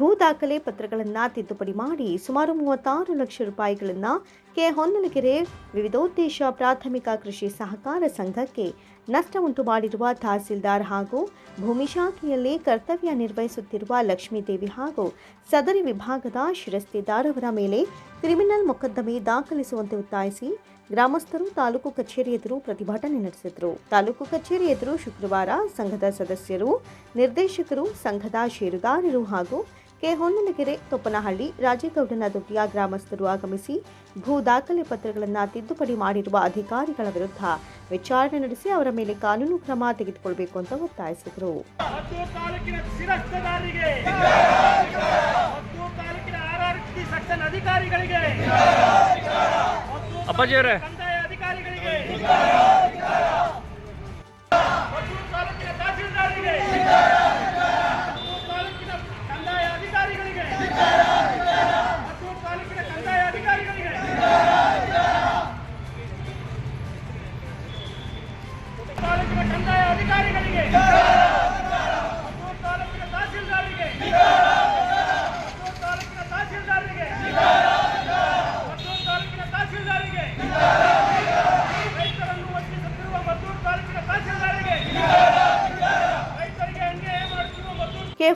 ಭೂ ದಾಖಲೆ ಪತ್ರಗಳನ್ನು ತಿದ್ದುಪಡಿ ಮಾಡಿ ಸುಮಾರು ಮೂವತ್ತಾರು ಲಕ್ಷ ರೂಪಾಯಿಗಳನ್ನು ಕೆ. ಹೊನ್ನಲಗೆರೆ ವಿವಿಧೋದ್ದೇಶ ಪ್ರಾಥಮಿಕ ಕೃಷಿ ಸಹಕಾರ ಸಂಘಕ್ಕೆ ನಷ್ಟ ಉಂಟು ಮಾಡಿರುವ ತಹಸೀಲ್ದಾರ್ ಹಾಗೂ ಭೂಮಿ ಶಾಖೆಯಲ್ಲಿ ಕರ್ತವ್ಯ ನಿರ್ವಹಿಸುತ್ತಿರುವ ಲಕ್ಷ್ಮೀದೇವಿ ಹಾಗೂ ಸದರಿ ವಿಭಾಗದ ಶಿರಸ್ತೆದಾರವರ ಮೇಲೆ ಕ್ರಿಮಿನಲ್ ಮೊಕದ್ದಮೆ ದಾಖಲಿಸುವಂತೆ ಒತ್ತಾಯಿಸಿ ಗ್ರಾಮಸ್ಥರು ತಾಲೂಕು ಕಚೇರಿ ಎದುರು ಪ್ರತಿಭಟನೆ ನಡೆಸಿದರು. ತಾಲೂಕು ಕಚೇರಿ ಎದುರು ಶುಕ್ರವಾರ ಸಂಘದ ಸದಸ್ಯರು, ನಿರ್ದೇಶಕರು, ಸಂಘದ ಷೇರುದಾರರು ಹಾಗೂ ಕೆ ಹೊನ್ನಲಗೆರೆ ತೊಪ್ಪನಹಳ್ಳಿ ರಾಜೇಗೌಡನ ದೊಡ್ಡಿಯ ಗ್ರಾಮಸ್ಥರು ಆಗಮಿಸಿ ಭೂ ದಾಖಲೆ ಪತ್ರಗಳನ್ನು ತಿದ್ದುಪಡಿ ಮಾಡಿರುವ ಅಧಿಕಾರಿಗಳ ವಿರುದ್ಧ ವಿಚಾರಣೆ ನಡೆಸಿ ಅವರ ಮೇಲೆ ಕಾನೂನು ಕ್ರಮ ತೆಗೆದುಕೊಳ್ಳಬೇಕು ಅಂತ ಒತ್ತಾಯಿಸಿದರು. ಮದ್ದೂರು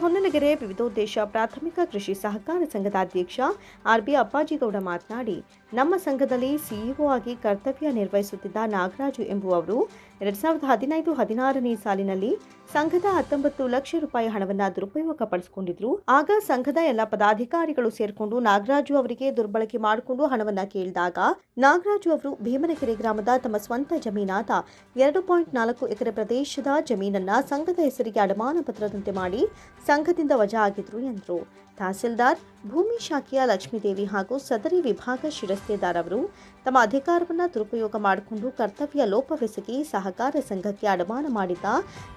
ಹೊನ್ನಲಗೆರೆ ವಿವಿಧೋದ್ದೇಶ ಪ್ರಾಥಮಿಕ ಕೃಷಿ ಸಹಕಾರ ಸಂಘದ ಅಧ್ಯಕ್ಷ ಆರ್ಬಿ ಅಪ್ಪಾಜಿಗೌಡ ಮಾತನಾಡಿ ನಮ್ಮ ಸಂಘದಲ್ಲಿ ಸಿಇಒ ಆಗಿ ಕರ್ತವ್ಯ ನಿರ್ವಹಿಸುತ್ತಿದ್ದ ನಾಗರಾಜು ಎಂಬುವವರು ಎರಡ್ ಸಾವಿರದ ಹದಿನೈದು, ಹದಿನಾರನೇ ಸಾಲಿನಲ್ಲಿ ಸಂಘದ ಹತ್ತೊಂಬತ್ತು ಲಕ್ಷ ರೂಪಾಯಿ ಹಣವನ್ನು ದುರುಪಯೋಗ ಪಡಿಸಿಕೊಂಡಿದ್ರು ಆಗ ಸಂಘದ ಎಲ್ಲ ಪದಾಧಿಕಾರಿಗಳು ಸೇರಿಕೊಂಡು ನಾಗರಾಜು ಅವರಿಗೆ ದುರ್ಬಳಕೆ ಮಾಡಿಕೊಂಡು ಹಣವನ್ನ ಕೇಳಿದಾಗ ನಾಗರಾಜು ಅವರು ಭೀಮನಕೆರೆ ಗ್ರಾಮದ ತಮ್ಮ ಸ್ವಂತ ಜಮೀನಾದ ಎರಡು ಪಾಯಿಂಟ್ ನಾಲ್ಕು ಎಕರೆ ಪ್ರದೇಶದ ಜಮೀನನ್ನ ಸಂಘದ ಹೆಸರಿಗೆ ಅಡಮಾನ ಪತ್ರದಂತೆ ಮಾಡಿ ಸಂಘದಿಂದ ವಜಾ ಆಗಿದ್ರು ಎಂದರು. ತಹಸೀಲ್ದಾರ್ ಭೂಮಿ ಶಾಖೆಯ ಲಕ್ಷ್ಮೀದೇವಿ ಹಾಗೂ ಸದರಿ ವಿಭಾಗ ಶಿರಸ್ತೆದಾರ್ ಅವರು ತಮ್ಮ ಅಧಿಕಾರವನ್ನು ದುರುಪಯೋಗ ಮಾಡಿಕೊಂಡು ಕರ್ತವ್ಯ ಲೋಪವೆಸಗಿ ಸಹಕಾರ ಸಂಘಕ್ಕೆ ಅಡಮಾನ ಮಾಡಿದ್ದ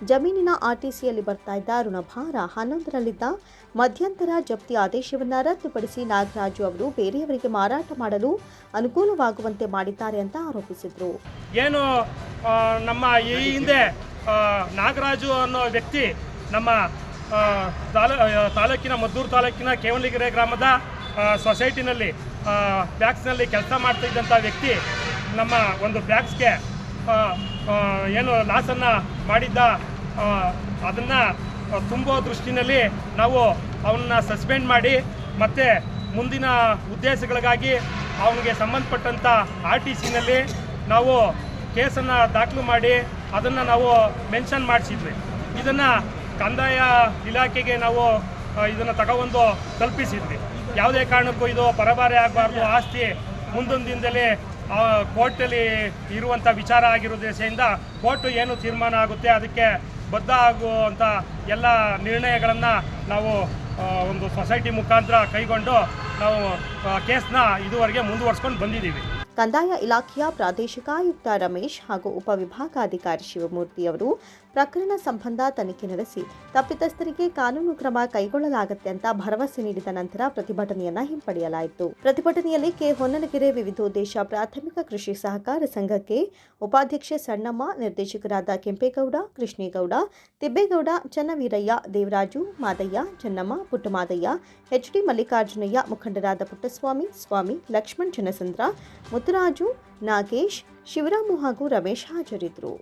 ಜಮೀನಿನ ಆರ್ಟಿಸಿಯಲ್ಲಿ ಬರ್ತಾ ಇದ್ದ ಋಣಭಾರ ಹನ್ನೊಂದರಲ್ಲಿದ್ದ ಮಧ್ಯಂತರ ಜಪ್ತಿ ಆದೇಶವನ್ನು ರದ್ದುಪಡಿಸಿ ನಾಗರಾಜು ಅವರು ಬೇರೆಯವರಿಗೆ ಮಾರಾಟ ಮಾಡಲು ಅನುಕೂಲವಾಗುವಂತೆ ಮಾಡಿದ್ದಾರೆ ಅಂತ ಆರೋಪಿಸಿದರು. ಏನು ನಮ್ಮ ಈ ಹಿಂದೆ ನಾಗರಾಜು ಅನ್ನೋ ವ್ಯಕ್ತಿ ನಮ್ಮ ತಾಲೂಕಿನ ಮದ್ದೂರು ತಾಲೂಕಿನ ಕೇವಲಿಗೆರೆ ಗ್ರಾಮದ ಸೊಸೈಟಿನಲ್ಲಿ ಬ್ಯಾಗ್ಸ್ನಲ್ಲಿ ಕೆಲಸ ಮಾಡ್ತಾ ಇದ್ದಂಥ ವ್ಯಕ್ತಿ ನಮ್ಮ ಒಂದು ಬ್ಯಾಗ್ಸ್ಗೆ ಏನು ಲಾಸನ್ನು ಮಾಡಿದ್ದ ಅದನ್ನು ತುಂಬೋ ದೃಷ್ಟಿನಲ್ಲಿ ನಾವು ಅವನ್ನ ಸಸ್ಪೆಂಡ್ ಮಾಡಿ ಮತ್ತು ಮುಂದಿನ ಉದ್ದೇಶಗಳಿಗಾಗಿ ಅವನಿಗೆ ಸಂಬಂಧಪಟ್ಟಂಥ ಆರ್ ಟಿ ಸಿನಲ್ಲಿ ನಾವು ಕೇಸನ್ನು ದಾಖಲು ಮಾಡಿ ಅದನ್ನು ನಾವು ಮೆನ್ಷನ್ ಮಾಡಿಸಿದ್ವಿ. ಇದನ್ನು ಕಂದಾಯ ಇಲಾಖೆಗೆ ನಾವು ಇದನ್ನು ತಗೊಬಂದು ತಲುಪಿಸಿದ್ವಿ. ಯಾವುದೇ ಕಾರಣಕ್ಕೂ ಇದು ಪರಭಾರೆ ಆಗಬಾರ್ದು. ಆಸ್ತಿ ಮುಂದಿನ ದಿನದಲ್ಲಿ ಕೋರ್ಟಲ್ಲಿ ಇರುವಂಥ ವಿಚಾರ ಆಗಿರೋ ದೇಶದಿಂದ ಕೋರ್ಟು ಏನು ತೀರ್ಮಾನ ಆಗುತ್ತೆ, ಅದಕ್ಕೆ ಬದ್ಧ ಆಗುವಂಥ ಎಲ್ಲ ನಿರ್ಣಯಗಳನ್ನು ನಾವು ಒಂದು ಸೊಸೈಟಿ ಮುಖಾಂತರ ಕೈಗೊಂಡು ನಾವು ಕೇಸ್ನ ಇದುವರೆಗೆ ಮುಂದುವರ್ಸ್ಕೊಂಡು ಬಂದಿದ್ದೀವಿ. ಕಂದಾಯ ಇಲಾಖೆಯ ಪ್ರಾದೇಶಿಕ ಆಯುಕ್ತ ರಮೇಶ್ ಹಾಗೂ ಉಪವಿಭಾಗಾಧಿಕಾರಿ ಶಿವಮೂರ್ತಿ ಅವರು ಪ್ರಕರಣ ಸಂಬಂಧ ತನಿಖೆ ನಡೆಸಿ ತಪ್ಪಿತಸ್ಥರಿಗೆ ಕಾನೂನು ಕ್ರಮ ಕೈಗೊಳ್ಳಲಾಗುತ್ತೆ ಅಂತ ಭರವಸೆ ನೀಡಿದ ನಂತರ ಪ್ರತಿಭಟನೆಯನ್ನ ಹಿಂಪಡೆಯಲಾಯಿತು. ಪ್ರತಿಭಟನೆಯಲ್ಲಿ ಕೆ. ಹೊನ್ನಲಗೆರೆ ವಿವಿಧೋದ್ದೇಶ ಪ್ರಾಥಮಿಕ ಕೃಷಿ ಸಹಕಾರ ಸಂಘಕ್ಕೆ ಉಪಾಧ್ಯಕ್ಷೆ ಸಣ್ಣಮ್ಮ, ನಿರ್ದೇಶಕರಾದ ಕೆಂಪೇಗೌಡ, ಕೃಷ್ಣೇಗೌಡ, ತಿಬ್ಬೇಗೌಡ, ಚನ್ನವೀರಯ್ಯ, ದೇವರಾಜು, ಮಾದಯ್ಯ, ಚೆನ್ನಮ್ಮ, ಪುಟ್ಟಮಾದಯ್ಯ, ಎಚ್ ಡಿ ಮಲ್ಲಿಕಾರ್ಜುನಯ್ಯ ಮುಖಂಡರಾದ ಪುಟ್ಟಸ್ವಾಮಿ, ಸ್ವಾಮಿ, ಲಕ್ಷ್ಮಣ್ ಜನಸಂದ್ರ ಮುತ್ತುರಾಜು ನಾಗೇಶ್ ಶಿವರಾಮು ಹಾಗೂ ರಮೇಶ್ ಹಾಜರಿದ್ದರು